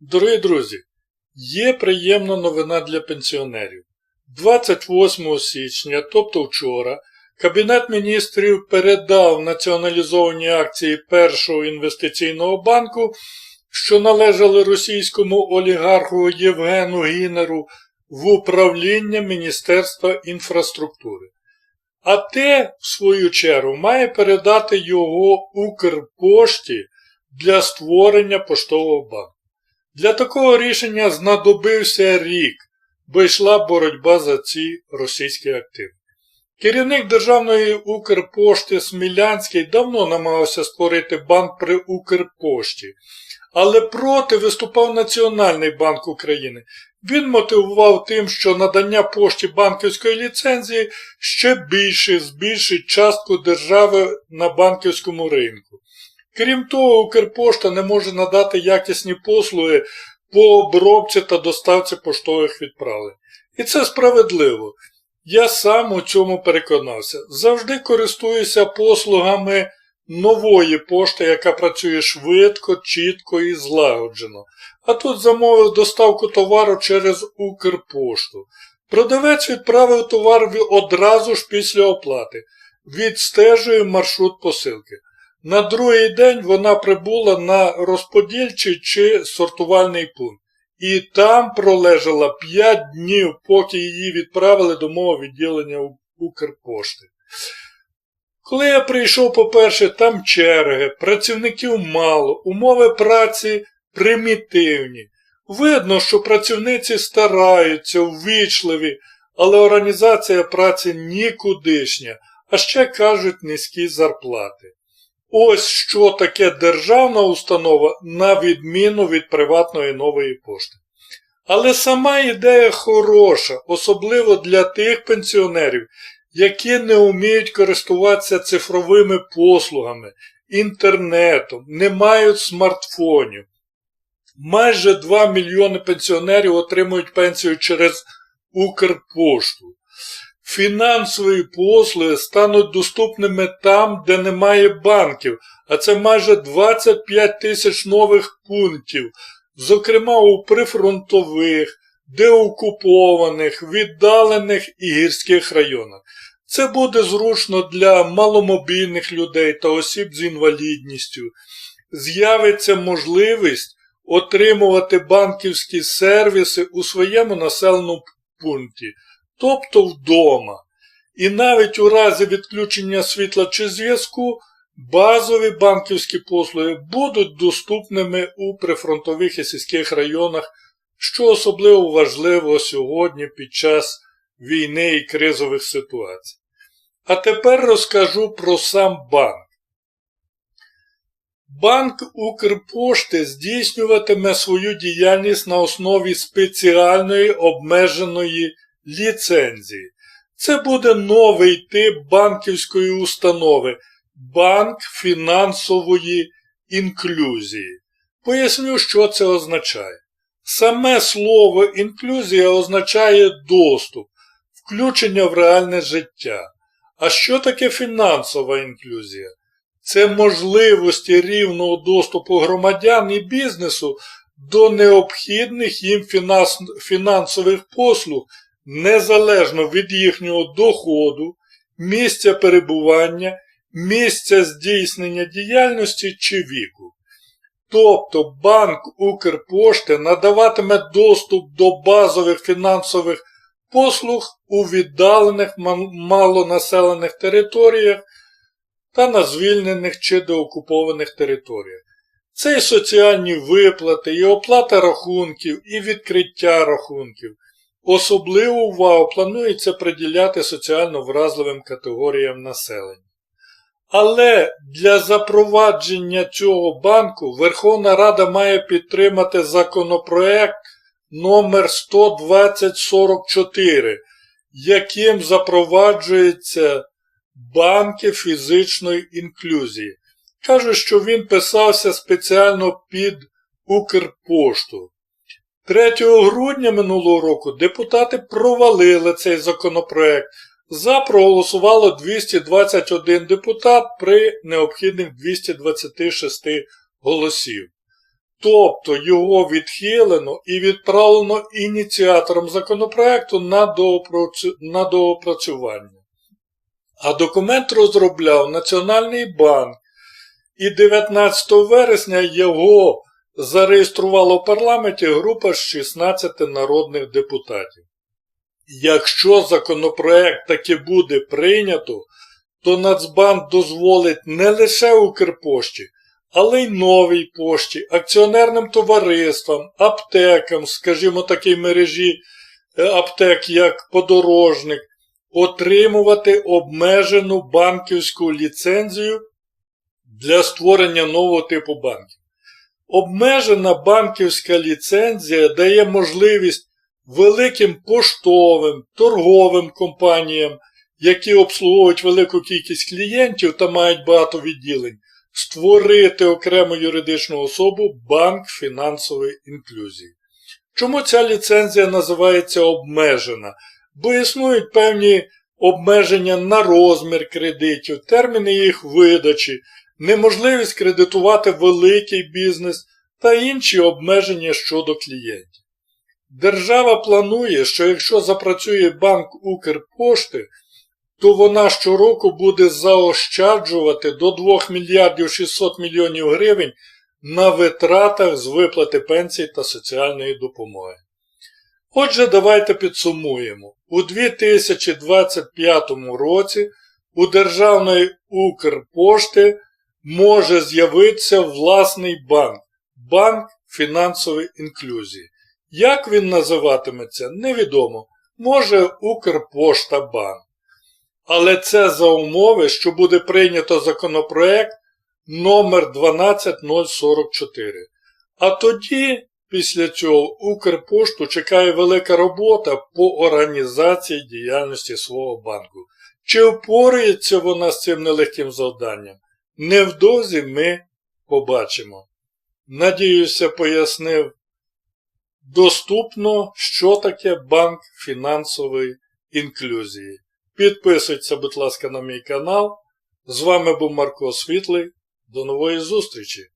Дорогі друзі, є приємна новина для пенсіонерів. 28 січня, тобто вчора, Кабінет міністрів передав націоналізовані акції Першого інвестиційного банку, що належали російському олігарху Євгену Гінеру, в управління Міністерства інфраструктури. А те, в свою чергу, має передати його Укрпошті для створення поштового банку. Для такого рішення знадобився рік, бо йшла боротьба за ці російські активи. Керівник Державної Укрпошти Смілянський давно намагався створити банк при Укрпошті, але проти виступав Національний банк України. Він мотивував тим, що надання пошті банківської ліцензії ще більше збільшить частку держави на банківському ринку. Крім того, Укрпошта не може надати якісні послуги по обробці та доставці поштових відправлень. І це справедливо. Я сам у цьому переконався. Завжди користуюся послугами нової пошти, яка працює швидко, чітко і злагоджено. А тут замовив доставку товару через Укрпошту. Продавець відправив товар одразу ж після оплати. Відстежує маршрут посилки. На другий день вона прибула на розподільчий чи сортувальний пункт. І там пролежала 5 днів, поки її відправили до мого відділення Укрпошти. Коли я прийшов, по-перше, там черги, працівників мало, умови праці примітивні. Видно, що працівниці стараються, ввічливі, але організація праці нікудишня, а ще кажуть низькі зарплати. Ось що таке державна установа на відміну від приватної нової пошти. Але сама ідея хороша, особливо для тих пенсіонерів, які не вміють користуватися цифровими послугами, інтернетом, не мають смартфонів. Майже 2 мільйони пенсіонерів отримують пенсію через Укрпошту. Фінансові послуги стануть доступними там, де немає банків, а це майже 25 тисяч нових пунктів, зокрема у прифронтових, деокупованих, віддалених і гірських районах. Це буде зручно для маломобільних людей та осіб з інвалідністю. З'явиться можливість отримувати банківські сервіси у своєму населеному пункті тобто вдома. І навіть у разі відключення світла чи зв'язку базові банківські послуги будуть доступними у прифронтових і сільських районах, що особливо важливо сьогодні під час війни і кризових ситуацій. А тепер розкажу про сам банк. Банк Укрпошти здійснюватиме свою діяльність на основі спеціальної обмеженої ліцензії. Це буде новий тип банківської установи банк фінансової інклюзії. Поясню, що це означає. Саме слово інклюзія означає доступ, включення в реальне життя. А що таке фінансова інклюзія? Це можливості рівного доступу громадян і бізнесу до необхідних їм фінансових послуг незалежно від їхнього доходу, місця перебування, місця здійснення діяльності чи віку. Тобто банк Укрпошти надаватиме доступ до базових фінансових послуг у віддалених малонаселених територіях та на звільнених чи деокупованих територіях. Це і соціальні виплати, і оплата рахунків, і відкриття рахунків, Особливу увагу планується приділяти соціально вразливим категоріям населення. Але для запровадження цього банку Верховна Рада має підтримати законопроект номер 12044, яким запроваджуються банки фізичної інклюзії. Кажуть, що він писався спеціально під Укрпошту. 3 грудня минулого року депутати провалили цей законопроект. За проголосувало 221 депутат при необхідних 226 голосів. Тобто його відхилено і відправлено ініціатором законопроекту на, доопрацю- на доопрацювання. А документ розробляв Національний банк, і 19 вересня його зареєструвала в парламенті група з 16 народних депутатів. Якщо законопроект таки буде прийнято, то Нацбанк дозволить не лише Укрпошті, але й новій пошті, акціонерним товариствам, аптекам, скажімо, такій мережі е, аптек, як подорожник, отримувати обмежену банківську ліцензію для створення нового типу банків. Обмежена банківська ліцензія дає можливість великим поштовим, торговим компаніям, які обслуговують велику кількість клієнтів та мають багато відділень, створити окрему юридичну особу банк фінансової інклюзії. Чому ця ліцензія називається обмежена? Бо існують певні обмеження на розмір кредитів, терміни їх видачі, неможливість кредитувати великий бізнес та інші обмеження щодо клієнтів. Держава планує, що якщо запрацює банк Укрпошти, то вона щороку буде заощаджувати до 2 мільярдів 600 мільйонів гривень на витратах з виплати пенсій та соціальної допомоги. Отже, давайте підсумуємо. У 2025 році у Державної Укрпошти може з'явитися власний банк банк фінансової інклюзії. Як він називатиметься, невідомо. Може Укрпошта банк. Але це за умови, що буде прийнято законопроект номер 12044. А тоді, після цього, Укрпошту чекає велика робота по організації діяльності свого банку. Чи впорається вона з цим нелегким завданням? Невдовзі ми побачимо. Надіюся, пояснив доступно, що таке банк фінансової інклюзії. Підписуйтеся, будь ласка, на мій канал. З вами був Марко Світлий. До нової зустрічі!